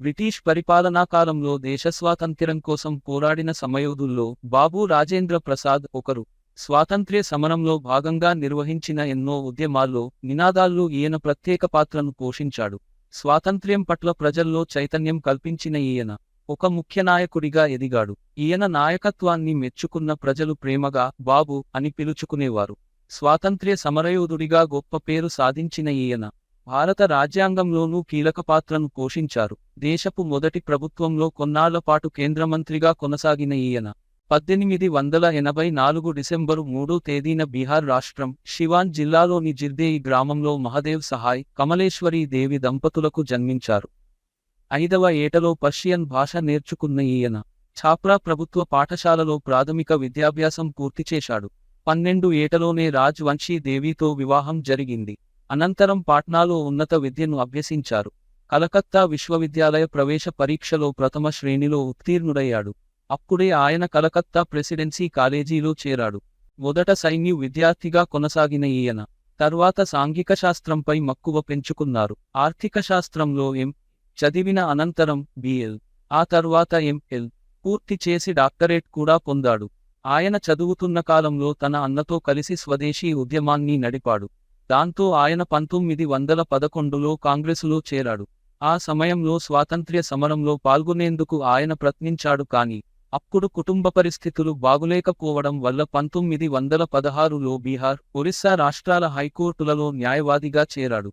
British పరిపాలనా కాలంలో దేశ స్వాతంత్ర్యం కోసం పోరాడిన సమయోధుల్లో బాబు రాజేంద్ర ప్రసాద్ ఒకరు. స్వాతంత్ర్య సమరంలో భాగంగా నిర్వహించిన ఎన్నో ఉద్యమాల్లో నినాదాల్లో ఈయన ప్రత్యేక పాత్రను పోషించాడు. స్వాతంత్ర్యం పట్ల ప్రజల్లో చైతన్యం కల్పించిన ఈయన ఒక ముఖ్య నాయకుడిగా ఎదిగాడు. ఈయన నాయకత్వాన్ని మెచ్చుకున్న ప్రజలు ప్రేమగా బాబు అని పిలుచుకునేవారు. స్వాతంత్ర్య సమరయోధుడిగా గొప్ప పేరు సాధించిన ఈయన భారత రాజ్యాంగంలోనూ కీలక పాత్రను పోషించారు. దేశపు మొదటి ప్రభుత్వంలో కొన్నాళ్ళ పాటు కేంద్ర మంత్రిగా కొనసాగిన ఈయన పద్దెనిమిది వందల ఎనభై నాలుగు డిసెంబరు మూడో తేదీన బీహార్ రాష్ట్రం శివాన్ జిల్లాలోని జిర్దేయి గ్రామంలో మహదేవ్ సహాయ్ కమలేశ్వరీ దేవి దంపతులకు జన్మించారు. ఐదవ ఏటలో పర్షియన్ భాష నేర్చుకున్న ఈయన ఛాప్రా ప్రభుత్వ పాఠశాలలో ప్రాథమిక విద్యాభ్యాసం పూర్తి చేశాడు. పన్నెండు ఏటలోనే రాజ్ వంశీ దేవితో వివాహం జరిగింది. అనంతరం పాట్నాలో ఉన్నత విద్యను అభ్యసించారు. కలకత్తా విశ్వవిద్యాలయ ప్రవేశ పరీక్షలో ప్రథమ శ్రేణిలో ఉత్తీర్ణుడయ్యాడు. అప్పుడే ఆయన కలకత్తా ప్రెసిడెన్సీ కాలేజీలో చేరాడు. మొదట సైన్యు విద్యార్థిగా కొనసాగిన ఈయన తర్వాత సాంఘిక శాస్త్రంపై మక్కువ పెంచుకున్నారు. ఆర్థిక శాస్త్రంలో ఎం చదివిన అనంతరం బిఎల్ ఆ తర్వాత ఎంఎల్ పూర్తి చేసి డాక్టరేట్ కూడా పొందాడు. ఆయన చదువుతున్న కాలంలో తన అన్నతో కలిసి స్వదేశీ ఉద్యమాన్ని నడిపాడు. దాంతో ఆయన పంతొమ్మిది వందల పదకొండులో కాంగ్రెసులో చేరాడు. ఆ సమయంలో స్వాతంత్ర్య సమరంలో పాల్గొనేందుకు ఆయన ప్రయత్నించాడు కాని అప్పుడు కుటుంబ పరిస్థితులు బాగులేకపోవడం వల్ల పంతొమ్మిది వందల పదహారులో బీహార్ ఒరిస్సా రాష్ట్రాల హైకోర్టులలో న్యాయవాదిగా చేరాడు.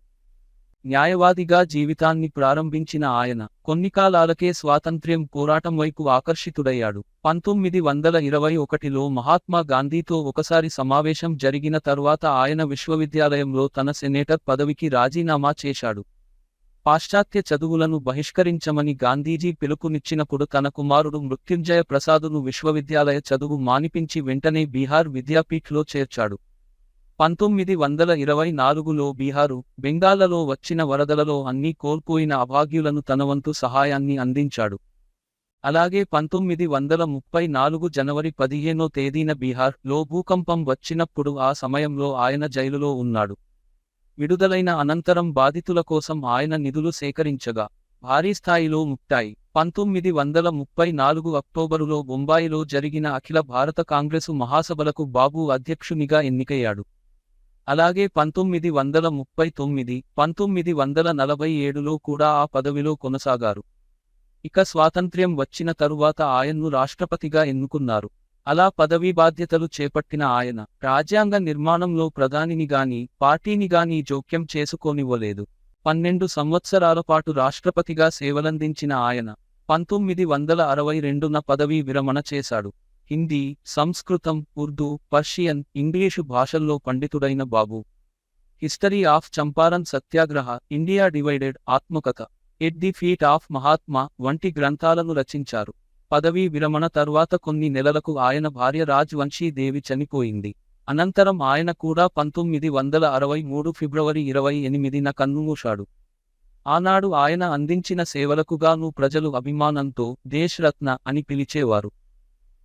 న్యాయవాదిగా జీవితాన్ని ప్రారంభించిన ఆయన కొన్ని కాలాలకే స్వాతంత్ర్యం పోరాటం వైపు ఆకర్షితుడయ్యాడు. పంతొమ్మిది వందల ఇరవై ఒకటిలో మహాత్మా గాంధీతో ఒకసారి సమావేశం జరిగిన తర్వాత ఆయన విశ్వవిద్యాలయంలో తన సెనేటర్ పదవికి రాజీనామా చేశాడు. పాశ్చాత్య చదువులను బహిష్కరించమని గాంధీజీ పిలుపునిచ్చినప్పుడు తన కుమారుడు మృత్యుంజయ ప్రసాదును విశ్వవిద్యాలయ చదువు మానిపించి వెంటనే బీహార్ విద్యాపీఠ్లో చేర్చాడు. పంతొమ్మిది వందల ఇరవై నాలుగులో బీహారు బెంగాల్లో వచ్చిన వరదలలో అన్నీ కోల్పోయిన అభాగ్యులను తనవంతు సహాయాన్ని అందించాడు. అలాగే పంతొమ్మిది వందల ముప్పై నాలుగు జనవరి పదిహేనో తేదీన బీహార్లో భూకంపం వచ్చినప్పుడు ఆ సమయంలో ఆయన జైలులో ఉన్నాడు. విడుదలైన అనంతరం బాధితుల కోసం ఆయన నిధులు సేకరించగా భారీ స్థాయిలో ముట్టాయి పంతొమ్మిది వందల ముప్పై నాలుగు అక్టోబరులో బొంబాయిలో జరిగిన అఖిల భారత కాంగ్రెసు మహాసభలకు బాబు అధ్యక్షునిగా ఎన్నికయ్యాడు. అలాగే పంతొమ్మిది వందల ముప్పై తొమ్మిది పంతొమ్మిది వందల నలభై ఏడులో కూడా ఆ పదవిలో కొనసాగారు. ఇక స్వాతంత్ర్యం వచ్చిన తరువాత ఆయన్ను రాష్ట్రపతిగా ఎన్నుకున్నారు. అలా పదవీ బాధ్యతలు చేపట్టిన ఆయన రాజ్యాంగ నిర్మాణంలో ప్రధానిని గాని పార్టీని గాని జోక్యం చేసుకోనివ్వలేదు. పన్నెండు సంవత్సరాల పాటు రాష్ట్రపతిగా సేవలందించిన ఆయన పంతొమ్మిది వందల అరవై రెండున పదవీ విరమణ చేశాడు. హిందీ సంస్కృతం ఉర్దూ పర్షియన్ ఇంగ్లీషు భాషల్లో పండితుడైన Babu. History of Champaran Satyagraha India divided ఆత్మకథ. At the feet of Mahatma వంటి గ్రంథాలను రచించారు. పదవీ విరమణ తర్వాత కొన్ని నెలలకు ఆయన భార్య రాజ్వంశీదేవి చనిపోయింది. అనంతరం ఆయన కూడా పంతొమ్మిది వందల అరవై మూడు ఫిబ్రవరి ఇరవై ఎనిమిదిన కన్నుమూశాడు. ఆనాడు ఆయన అందించిన సేవలకుగాను ప్రజలు అభిమానంతో దేశ్రత్న అని పిలిచేవారు.